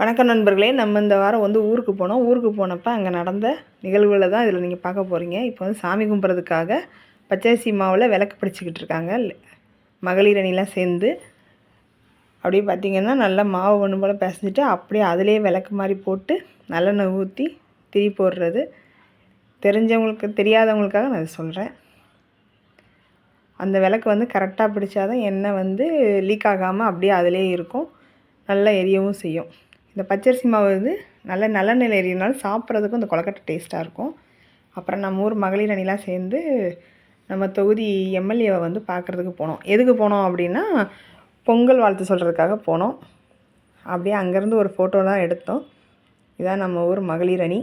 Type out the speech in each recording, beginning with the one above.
வணக்கம் நண்பர்களே நம்ம இந்த வாரம் வந்து ஊருக்கு போனோம். ஊருக்கு போனப்போ அங்கே நடந்த நிகழ்வுகளை தான் இதில் நீங்கள் பார்க்க போகிறீங்க இப்போ வந்து சாமி கும்பிட்றதுக்காக பச்சரிசி மாவில் விளக்கு பிடிச்சிக்கிட்டு இருக்காங்க. மகளிர் அணிலாம் சேர்ந்து அப்படியே பார்த்தீங்கன்னா நல்லா மாவு ஒன்று போல் பிசைஞ்சிட்டு அப்படியே அதிலே விளக்கு மாதிரி போட்டு நல்லெண்ணெய் ஊற்றி திரி போடுறது. தெரிஞ்சவங்களுக்கு தெரியாதவங்களுக்காக நான் இதை சொல்கிறேன் அந்த விளக்கு வந்து கரெக்டாக பிடிச்சாதான் எண்ணெய் வந்து லீக் ஆகாமல் அப்படியே அதிலே இருக்கும். நல்லா எரியவும் செய்யும். இந்த பச்சரிசி மாவு வந்து நல்ல நல்லெண்ணெயில் எரியனாலும் சாப்பிட்றதுக்கும் இந்த கொலக்கட்டை டேஸ்ட்டாக இருக்கும். அப்புறம் நம்ம ஊர் மகளிர் அணிலாம் சேர்ந்து நம்ம தொகுதி எம்எல்ஏவை வந்து பார்க்குறதுக்கு போனோம். எதுக்கு போனோம் அப்படின்னா பொங்கல் வாழ்த்து சொல்கிறதுக்காக போனோம். அப்படியே அங்கேருந்து ஒரு ஃபோட்டோலாம் எடுத்தோம். இதான் நம்ம ஊர் மகளிர் அணி.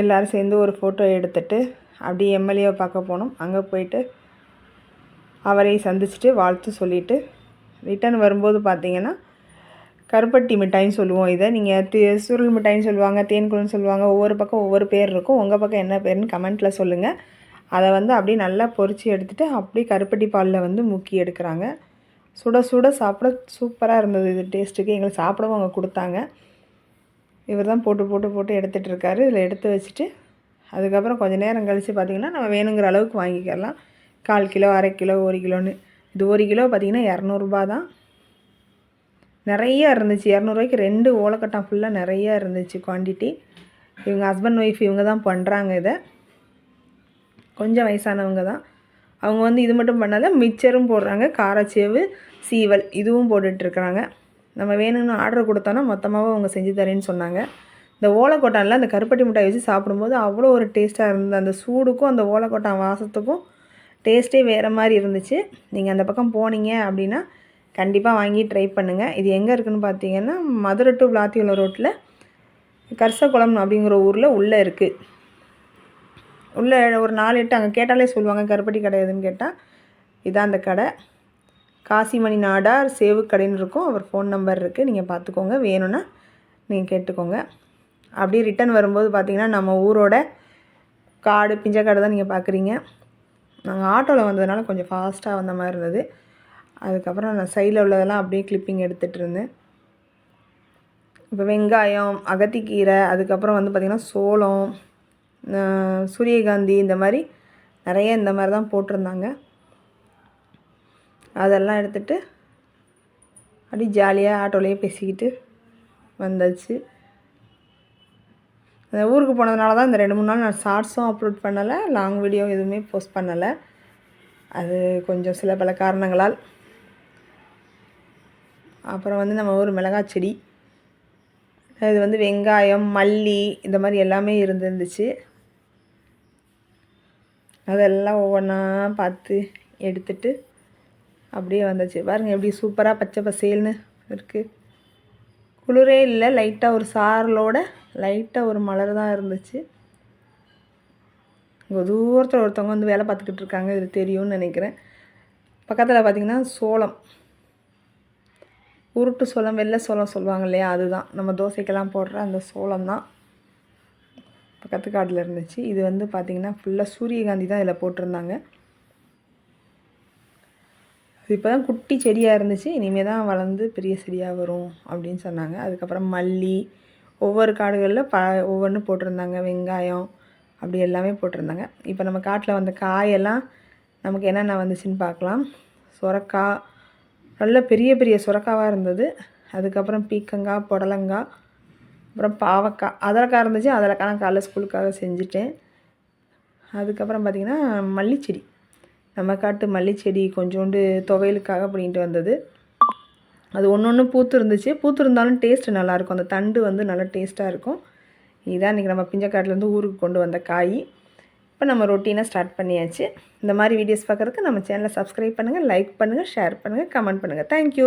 எல்லோரும் சேர்ந்து ஒரு ஃபோட்டோ எடுத்துட்டு அப்படியே எம்எல்ஏவை பார்க்க போனோம். அங்கே போயிட்டு அவரை சந்திச்சுட்டு வாழ்த்து சொல்லிவிட்டு ரிட்டர்ன் வரும்போது பார்த்திங்கன்னா கருப்பட்டி மிட்டாய்ன்னு சொல்லுவோம் இதை. நீங்கள் தி சுருள் மிட்டாய்ன்னு சொல்லுவாங்க தேன்குளம்னு சொல்லுவாங்க ஒவ்வொரு பக்கம் ஒவ்வொரு பேர் இருக்கும். உங்கள் பக்கம் என்ன பேருன்னு கமெண்ட்டில் சொல்லுங்கள் அதை வந்து அப்படியே நல்லா பொறிச்சு எடுத்துகிட்டு அப்படியே கருப்பட்டி பாலில் வந்து முக்கி எடுக்கிறாங்க. சுட சுட சாப்பிட சூப்பராக இருந்தது இது டேஸ்ட்டுக்கு. எங்களுக்கு சாப்பிடவும் அவங்க கொடுத்தாங்க. இவர் தான் போட்டு போட்டு போட்டு எடுத்துகிட்டு இருக்காரு. இதில் எடுத்து வச்சுட்டு அதுக்கப்புறம் கொஞ்சம் நேரம் கழித்து பார்த்திங்கன்னா நம்ம வேணுங்கிற அளவுக்கு வாங்கிக்கலாம். கால் கிலோ அரை கிலோ ஒரு கிலோன்னு. இது ஒரு கிலோ பார்த்திங்கன்னா இரநூறுபா தான். நிறைய இருந்துச்சு. இரநூறுவாய்க்கு ரெண்டு ஓலக்கட்டம் ஃபுல்லாக நிறைய இருந்துச்சு குவான்டிட்டி இவங்க ஹஸ்பண்ட் ஒய்ஃப் இவங்க தான் பண்ணுறாங்க இதை. கொஞ்சம் வயசானவங்க தான். அவங்க வந்து இது மட்டும் பண்ணாத மிச்சரும் போடுறாங்க. காரச்சேவு சீவல் இதுவும் போட்டுட்ருக்குறாங்க நம்ம வேணும்னு ஆர்டர் கொடுத்தோன்னா மொத்தமாகவும் அவங்க செஞ்சு தரேன்னு சொன்னாங்க. இந்த ஓலக்கொட்டானில் அந்த கருப்பட்டி மிட்டாய் வச்சு சாப்பிடும்போது அவ்வளோ ஒரு டேஸ்ட்டாக இருந்தது. அந்த சூடுக்கும் அந்த ஓலக்கொட்டான் வாசத்துக்கும் டேஸ்ட்டே வேறு மாதிரி இருந்துச்சு. நீங்கள் அந்த பக்கம் போனீங்க அப்படின்னா கண்டிப்பாக வாங்கி ட்ரை பண்ணுங்கள் இது எங்கே இருக்குதுன்னு பார்த்தீங்கன்னா மதுரை டு விளாத்தியுள்ள ரோட்டில் கர்சகுளம் அப்படிங்கிற ஊரில் உள்ளே இருக்குது உள்ளே ஒரு நாலு எட்டு அங்கே கேட்டாலே சொல்லுவாங்க கருப்பட்டி கடை எதுன்னு கேட்டால் இதான் அந்த கடை. காசிமணி நாடார் சேவு கடைன்னு இருக்கும். அவர் ஃபோன் நம்பர் இருக்குது நீங்கள் பார்த்துக்கோங்க வேணும்னா நீங்கள் கேட்டுக்கோங்க. அப்படியே ரிட்டர்ன் வரும்போது பார்த்தீங்கன்னா நம்ம ஊரோட காடு பிஞ்சக்காடு தான் நீங்கள் பார்க்குறீங்க நாங்கள் ஆட்டோவில் வந்ததுனால கொஞ்சம் ஃபாஸ்ட்டாக வந்த மாதிரி இருந்தது. அதுக்கப்புறம் நான் சைடில் உள்ளதெல்லாம் அப்படியே கிளிப்பிங் எடுத்துகிட்டு இருந்தேன். இப்போ வெங்காயம் அகத்திக்கீரை அதுக்கப்புறம் வந்து பார்த்திங்கன்னா சோளம் சூரியகாந்தி இந்த மாதிரி நிறைய இந்த மாதிரி தான் போட்டிருந்தாங்க. அதெல்லாம் எடுத்துகிட்டு அப்படியே ஜாலியாக ஆட்டோலேயே பேசிக்கிட்டு வந்தாச்சு. அந்த ஊருக்கு போனதுனால தான் இந்த ரெண்டு மூணு நாள் நான் ஷார்ட்ஸும் அப்லோட் பண்ணலை லாங் வீடியோ எதுவுமே போஸ்ட் பண்ணலை. அது கொஞ்சம் சில பல காரணங்களால் அப்புறம் வந்து நம்ம ஒரு மிளகாய் செடி இது வந்து வெங்காயம் மல்லி இந்த மாதிரி எல்லாமே இருந்துருந்துச்சு. அதெல்லாம் ஒவ்வொன்றா பார்த்து எடுத்துட்டு அப்படியே வந்துச்சு. பாருங்கள் எப்படி சூப்பராக பச்சை பசேல்னு இருக்குது குளிரே இல்லை லைட்டாக ஒரு சாரலோட லைட்டாக ஒரு மலர் தான் இருந்துச்சு. இங்கே தூரத்தில் ஒருத்தவங்க வந்து வேலை பார்த்துக்கிட்டு இருக்காங்க இது தெரியும்னு நினைக்கிறேன். பக்கத்தில் பார்த்திங்கன்னா சோளம். உருட்டு சோளம் வெள்ளை சோளம் சொல்லுவாங்க இல்லையா அதுதான். நம்ம தோசைக்கெல்லாம் போடுற அந்த சோளம் தான் பக்கத்து இருந்துச்சு. இது வந்து பார்த்திங்கன்னா ஃபுல்லாக சூரியகாந்தி தான் இதில் போட்டிருந்தாங்க. இப்போ தான் குட்டி செடியாக இருந்துச்சு. இனிமேல் தான் வளர்ந்து பெரிய செடியாக வரும் அப்படின்னு சொன்னாங்க. அதுக்கப்புறம் மல்லி ஒவ்வொரு காடுகளில் ப ஒவ்வொன்று போட்டிருந்தாங்க. வெங்காயம் அப்படி எல்லாமே போட்டிருந்தாங்க. இப்போ நம்ம காட்டில் வந்த காயெல்லாம் நமக்கு என்னென்ன வந்துச்சுன்னு பார்க்கலாம். சுரக்காய் நல்ல பெரிய பெரிய சுரக்காவாக இருந்தது. அதுக்கப்புறம் பீக்கங்காய் புடலங்காய் அப்புறம் பாவக்காய். அதற்காக இருந்துச்சு. அதற்காக நான் காலைல ஸ்கூலுக்காக செஞ்சுட்டேன். அதுக்கப்புறம் பார்த்திங்கன்னா மல்லிச்செடி. நம்ம காட்டு மல்லிச்செடி கொஞ்சோண்டு துவையலுக்காக அப்படின்ட்டு வந்தது. அது ஒன்று ஒன்று பூத்து இருந்துச்சு பூத்து இருந்தாலும் டேஸ்ட்டு நல்லாயிருக்கும். அந்த தண்டு வந்து நல்லா டேஸ்ட்டாக இருக்கும். இதான் இன்றைக்கி நம்ம பிஞ்சக்காட்டிலேருந்து ஊருக்கு கொண்டு வந்த காய். இப்போ நம்ம ரொட்டீனாக ஸ்டார்ட் பண்ணியாச்சு. இந்த மாதிரி வீடியோஸ் பார்க்குறதுக்கு நம்ம சேனலை சப்ஸ்கிரைப் பண்ணுங்கள் லைக் பண்ணுங்கள் ஷேர் பண்ணுங்கள் கமெண்ட் பண்ணுங்கள் தேங்க்யூ